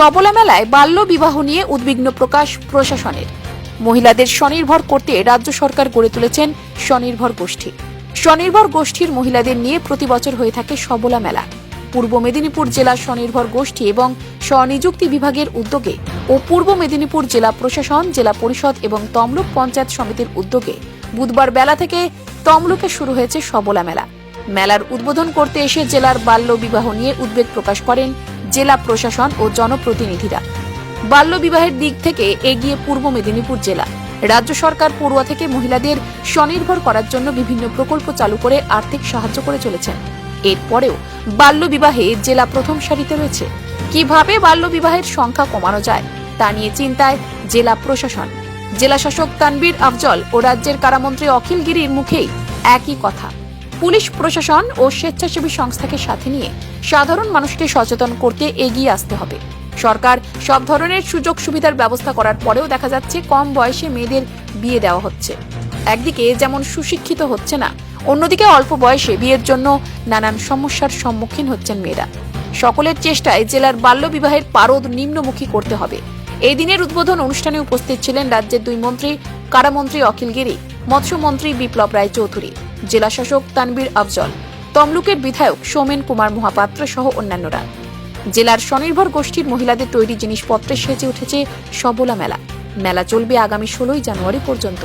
সবলা মেলায় বাল্য বিবাহ নিয়ে উদ্বিগ্ন প্রকাশ প্রশাসনের। মহিলাদের স্বনির্ভর করতে রাজ্য সরকার গড়ে তুলেছেন স্বনির্ভর গোষ্ঠী। স্বনির্ভর গোষ্ঠীর মহিলাদের নিয়ে প্রতি বছর হয়ে থাকে সবলা মেলা। পূর্ব মেদিনীপুর জেলা স্বনির্ভর গোষ্ঠী এবং স্বনিযুক্তি বিভাগের উদ্যোগে ও পূর্ব মেদিনীপুর জেলা প্রশাসন, জেলা পরিষদ এবং তমলুক পঞ্চায়েত সমিতির উদ্যোগে বুধবার বেলা থেকে তমলুকে শুরু হয়েছে সবলা মেলা। মেলার উদ্বোধন করতে এসে জেলার বাল্য বিবাহ নিয়ে উদ্বেগ প্রকাশ করেন জেলা প্রশাসন ও জনপ্রতিনিধিরা। বাল্য বিবাহের দিক থেকে এগিয়ে পূর্ব মেদিনীপুর জেলা। রাজ্য সরকার পড়ুয়া থেকে মহিলাদের স্বনির্ভর করার জন্য বিভিন্ন প্রকল্প চালু করে আর্থিক সাহায্য করে চলেছেন। এরপরেও বাল্য বিবাহে জেলা প্রথম সারিতে রয়েছে। কীভাবে বাল্য বিবাহের সংখ্যা কমানো যায় তা নিয়ে চিন্তায় জেলা প্রশাসন। জেলা শাসক তানবীর আফজল ও রাজ্যের কারামন্ত্রী অখিল গিরির মুখেই একই কথা। পুলিশ, প্রশাসন ও স্বেচ্ছাসেবী সংস্থাকে সাথে নিয়ে সাধারণ মানুষকে সচেতন করতে এগিয়ে আসতে হবে। সরকার সব ধরনের সুযোগ সুবিধার ব্যবস্থা করার পরেও দেখা যাচ্ছে কম বয়সে মেয়েদের বিয়ে দেওয়া হচ্ছে। একদিকে যেমন সুশিক্ষিত হচ্ছে না, অন্যদিকে অল্প বয়সে বিয়ের জন্য নানান সমস্যার সম্মুখীন হচ্ছেন মেয়েরা। সকলের চেষ্টায় জেলার বাল্য বিবাহের পারদ নিম্নমুখী করতে হবে। এই দিনের উদ্বোধন অনুষ্ঠানে উপস্থিত ছিলেন রাজ্যের দুই মন্ত্রী, কারামন্ত্রী অখিল গিরি, মৎস্যমন্ত্রী বিপ্লব রায় চৌধুরী জেলা শাসক তানবীর আফজল, তমলুকের বিধায়ক সোমেন কুমার মহাপাত্র সহ অন্যান্যরা। জেলার স্বনির্ভর গোষ্ঠীর মহিলাদের তৈরি জিনিসপত্রে সেজে উঠেছে সবলা মেলা। মেলা চলবে আগামী ষোলোই জানুয়ারি পর্যন্ত।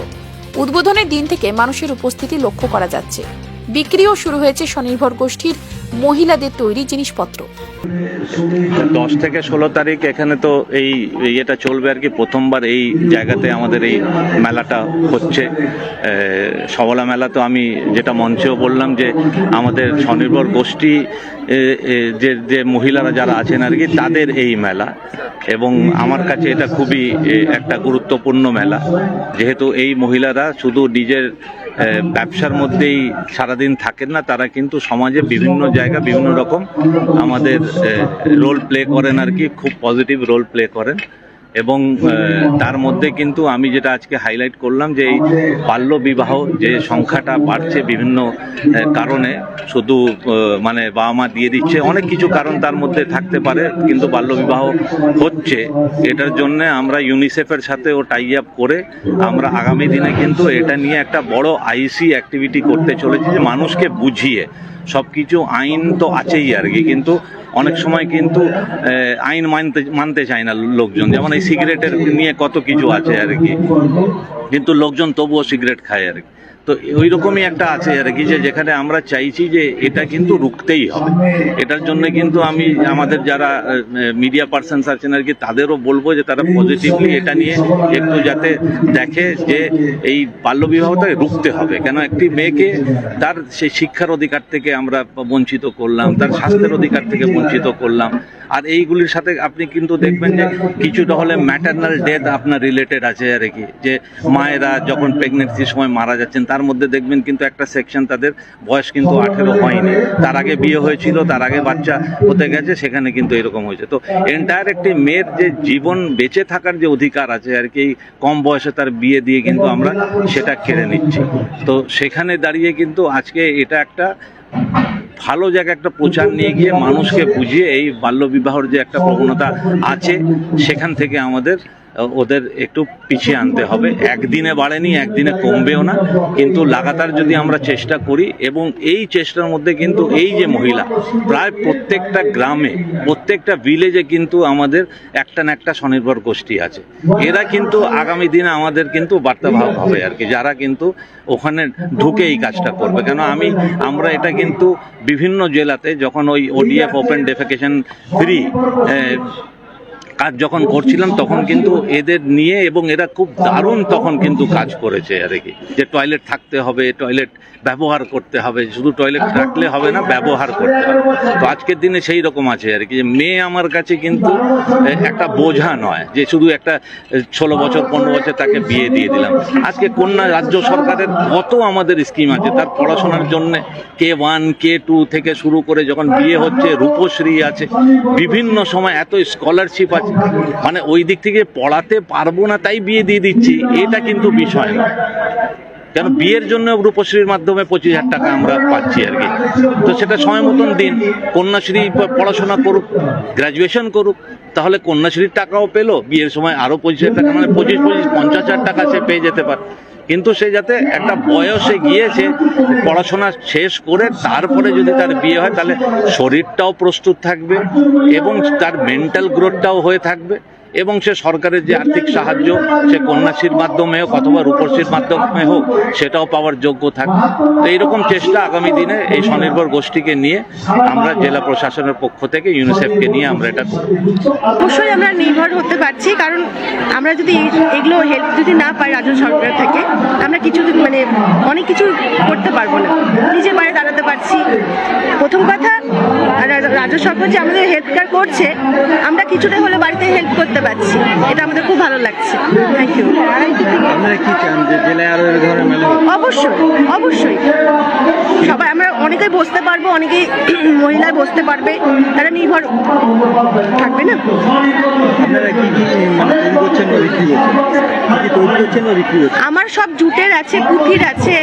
উদ্বোধনের দিন থেকে মানুষের উপস্থিতি লক্ষ্য করা যাচ্ছে। বিক্রিও শুরু হয়েছে স্বনির্ভর গোষ্ঠীর মহিলাদের তৈরি জিনিসপত্র। দশ থেকে ষোলো তারিখ এখানে তো এই ইয়েটা চলবে আর কি। প্রথমবার এই জায়গাতে আমাদের এই মেলাটা হচ্ছে। সবলা মেলা তো আমি যেটা মঞ্চেও বললাম যে আমাদের স্বনির্ভর গোষ্ঠী যে যে মহিলারা যারা আছেন আর কি, তাদের এই মেলা। এবং আমার কাছে এটা খুবই একটা গুরুত্বপূর্ণ মেলা। যেহেতু এই মহিলারা শুধু নিজের ব্যবসার মধ্যেই সারাদিন থাকেন না, তারা কিন্তু সমাজে বিভিন্ন জায়গা বিভিন্ন রকম। আমাদের রোল প্লে করেন আর কি, খুব পজিটিভ রোল প্লে করেন। এবং তার মধ্যে কিন্তু আমি যেটা আজকে হাইলাইট করলাম যে এই বাল্য বিবাহ যে সংখ্যাটা বাড়ছে বিভিন্ন কারণে, শুধু মানে বাবা মা দিয়ে দিচ্ছে। অনেক কিছু কারণ তার মধ্যে থাকতে পারে, কিন্তু বাল্য বিবাহ হচ্ছে। এটার জন্য আমরা ইউনিসেফের সাথে ও টাই আপ করে আমরা আগামী দিনে কিন্তু এটা নিয়ে একটা বড় আইসি অ্যাক্টিভিটি করতে চলেছি যে মানুষকে বুঝিয়ে সব কিছু আইন তো আছেই আর কি কিন্তু অনেক সময় কিন্তু আইন মানতে মানতে চায় না লোকজন। যেমন এই সিগারেটের নিয়ে কত কিছু আছে আর কি। কিন্তু লোকজন তবুও সিগারেট খায় আর কি। তো ওই রকমই একটা আছে আর কি যে, যেখানে আমরা চাইছি যে এটা কিন্তু রুখতেই হবে। এটার জন্য কিন্তু আমি, আমাদের যারা মিডিয়া পার্সনস আছেন আর কি, তাদেরও বলব যে তারা পজিটিভলি এটা নিয়ে একটু যাতে দেখে যে এই বাল্যবিবাহটা রুখতে হবে। কেন একটি মেয়েকে তার সেই শিক্ষার অধিকার থেকে আমরা বঞ্চিত করলাম, তার স্বাস্থ্যের অধিকার থেকে বঞ্চিত করলাম। আর এইগুলির সাথে আপনি কিন্তু দেখবেন যে কিছুটা হলে ম্যাটার্নাল ডেথ আপনার রিলেটেড আছে আর কি। যে মায়েরা যখন প্রেগনেন্সির সময় মারা যাচ্ছেন, তার মধ্যে দেখবেন কিন্তু একটা সেকশন তাদের বয়স কিন্তু আঠেরো হয়নি। তার আগে বিয়ে হয়েছিল, তার আগে বাচ্চা হতে গেছে, সেখানে কিন্তু এরকম হয়েছে। তো এন্টায়ার একটি মেয়ের যে জীবন বেঁচে থাকার যে অধিকার আছে আর কি কম বয়সে তার বিয়ে দিয়ে কিন্তু আমরা সেটা কেড়ে নিচ্ছি। তো সেখানে দাঁড়িয়ে কিন্তু আজকে এটা একটা ভালো জায়গায় একটা প্রচার নিয়ে গিয়ে মানুষকে বুঝিয়ে এই বাল্যবিবাহর যে একটা প্রবণতা আছে, সেখান থেকে আমাদের ওদের একটু পিছিয়ে আনতে হবে। একদিনে বাড়েনি, একদিনে কমবেও না। কিন্তু লাগাতার যদি আমরা চেষ্টা করি, এবং এই চেষ্টার মধ্যে কিন্তু এই যে মহিলা, প্রায় প্রত্যেকটা গ্রামে, প্রত্যেকটা ভিলেজে কিন্তু আমাদের একটা না একটা স্বনির্ভর গোষ্ঠী আছে। এরা কিন্তু আগামী দিনে আমাদের কিন্তু বার্তাবাহক হবে আর কি, যারা কিন্তু ওখানে ঢুকে এই কাজটা করবে। কেন আমি, আমরা এটা কিন্তু বিভিন্ন জেলাতে যখন ওই ওডিএফ ওপেন ডেফিকেশন ফ্রি কাজ যখন করছিলাম, তখন কিন্তু এদের নিয়ে এবং এরা খুব দারুণ তখন কিন্তু কাজ করেছে আর কি যে টয়লেট থাকতে হবে টয়লেট ব্যবহার করতে হবে, শুধু টয়লেট রাখলে হবে না, ব্যবহার করতে হবে। তো আজকের দিনে সেই রকম আছে আর কি যে মেয়ে আমার কাছে কিন্তু একটা বোঝা নয়, যে শুধু একটা ষোলো বছর, পনেরো বছর তাকে বিয়ে দিয়ে দিলাম। আজকে কন্যা রাজ্য সরকারের কত আমাদের স্কিম আছে, তার পড়াশোনার জন্য কে ওয়ান কে টু থেকে শুরু করে যখন বিয়ে হচ্ছে, রূপশ্রী আছে, বিভিন্ন সময় এত স্কলারশিপ আছে মানে ওই দিক থেকে পড়াতে পারব না, তাই বিয়ে দিয়ে দিচ্ছি, এটা কিন্তু বিষয় না। কেন, বিয়ের জন্য রূপশ্রীর মাধ্যমে পঁচিশ হাজার টাকা আমরা পাচ্ছি আর কি। তো সেটা সময় মতন দিন, কন্যাশ্রী পড়াশোনা করুক গ্রাজুয়েশন করুক, তাহলে কন্যাশ্রীর টাকাও পেল, বিয়ের সময় আরও পঁচিশ হাজার টাকা মানে পঁচিশ পঁচিশ, পঞ্চাশ হাজার টাকা সে পেয়ে যেতে পারে। কিন্তু সে যাতে একটা বয়সে গিয়েছে, পড়াশোনা শেষ করে তারপরে যদি তার বিয়ে হয়, তাহলে শরীরটাও প্রস্তুত থাকবে এবং তার মেন্টাল গ্রোথটাও হয়ে থাকবে। এবং সে সরকারের যে আর্থিক সাহায্য, সে কন্যাশ্রীর মাধ্যমে হোক অথবা রূপশ্রীর মাধ্যমে হোক, সেটাও পাওয়ার যোগ্য থাকবে তো এইরকম চেষ্টা আগামী দিনে এই স্বনির্ভর গোষ্ঠীকে নিয়ে আমরা জেলা প্রশাসনের পক্ষ থেকে ইউনিসেফকে নিয়ে আমরা এটা অবশ্যই আমরা নির্ভর হতে পারছি, কারণ আমরা যদি এগুলো হেল্প যদি না পাই রাজ্য সরকার থেকে, আমরা কিছু মানে অনেক কিছু করতে পারব না। নিজের পায়ে দাঁড়াতে পারছি। প্রথম কথা রাজ্য সরকার যে আমাদের হেল্প করছে, আমরা কিছুটা হলে বাড়িতে হেল্প করতে পারছি। এটা আমাদের খুব ভালো লাগছে। থ্যাংক ইউ আপনারা কি চান যে জেলায় আরও এই ধরনের মেলা অবশ্যই অবশ্যই। সবাই আমরা অনেকেই বসতে পারব অনেকেই মহিলা বসতে পারবে। তারা নির্ভর থাকবে না? আপনারা কি কি তৈরি করছেন বা বিক্রি করছেন? কি কি তৈরি করছেন বা বিক্রি করছেন? আমার সব জুটের আছে পুঁথির আছে।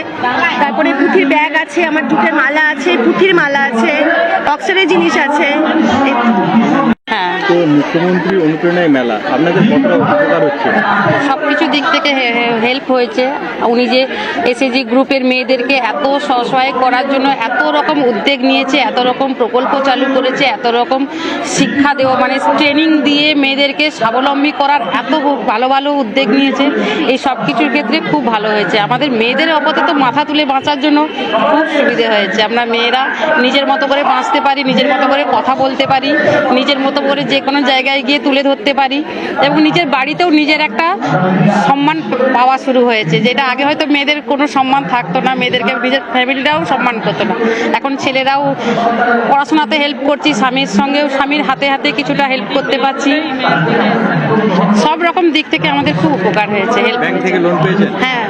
তারপরে পুঁথির ব্যাগ আছে আমার জুটের মালা আছে পুঁথির মালা আছে অক্সরের জিনিস আছে। তো মুখ্যমন্ত্রী অনুপ্রেরণায় মেলা। আপনাদের কতটা উপকার হচ্ছে? সব কিছু দিক থেকে হেল্প হয়েছে। উনি যে এসএজি গ্রুপের মেয়েদেরকে এত সহায় করার জন্য এত রকম উদ্যোগ নিয়েছে, এত রকম প্রকল্প চালু করেছে, এত রকম শিক্ষা দেওয়া মানে ট্রেনিং দিয়ে মেয়েদেরকে স্বাবলম্বী করার এত ভালো ভালো উদ্যোগ নিয়েছে, এই সব কিছুর ক্ষেত্রে খুব ভালো হয়েছে। আমাদের মেয়েদের আপাতত মাথা তুলে বাঁচার জন্য খুব সুবিধে হয়েছে। আমরা মেয়েরা নিজের মতো করে বাঁচতে পারি, নিজের মতো করে কথা বলতে পারি, নিজের মতো করে যে কোনো জায়গায় গিয়ে তুলে ধরতে পারি এবং নিজের বাড়িতেও নিজের একটা সম্মান পাওয়া শুরু হয়েছে যেটা আগে হয়তো মেয়েদের কোনো সম্মান থাকতো না মেয়েদেরকে নিজের ফ্যামিলিটাও সম্মান করতো না। এখন ছেলেরাও পড়াশোনাতে হেল্প করছি স্বামীর সঙ্গেও স্বামীর হাতে হাতে কিছুটা হেল্প করতে পারছি। সব রকম দিক থেকে আমাদের খুব উপকার হয়েছে হেল্প থেকে লোন পেয়েছেন? হ্যাঁ।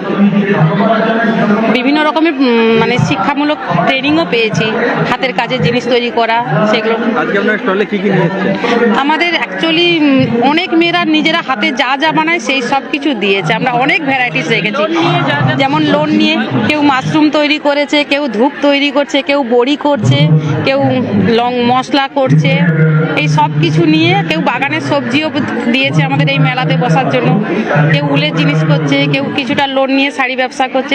বিভিন্ন রকমের মানে শিক্ষামূলক ট্রেনিংও পেয়েছি হাতের কাজের জিনিস তৈরি করা সেগুলো। আজকে আপনার স্টলে কি কি নিয়ে আমাদের অ্যাকচুয়ালি অনেক মেয়েরা নিজেরা হাতে যা যা বানায় সেই সব কিছু দিয়েছে। আমরা অনেক ভ্যারাইটিস রেখেছি। যেমন লোন নিয়ে কেউ মাশরুম তৈরি করেছে, কেউ ধূপ তৈরি করছে, কেউ বড়ি করছে, কেউ লং মশলা করছে। এই সব কিছু নিয়ে কেউ বাগানের সবজিও দিয়েছে আমাদের এই মেলাতে বসার জন্য। কেউ উলের জিনিস করছে, কেউ কিছুটা লোন নিয়ে শাড়ি ব্যবসা করছে।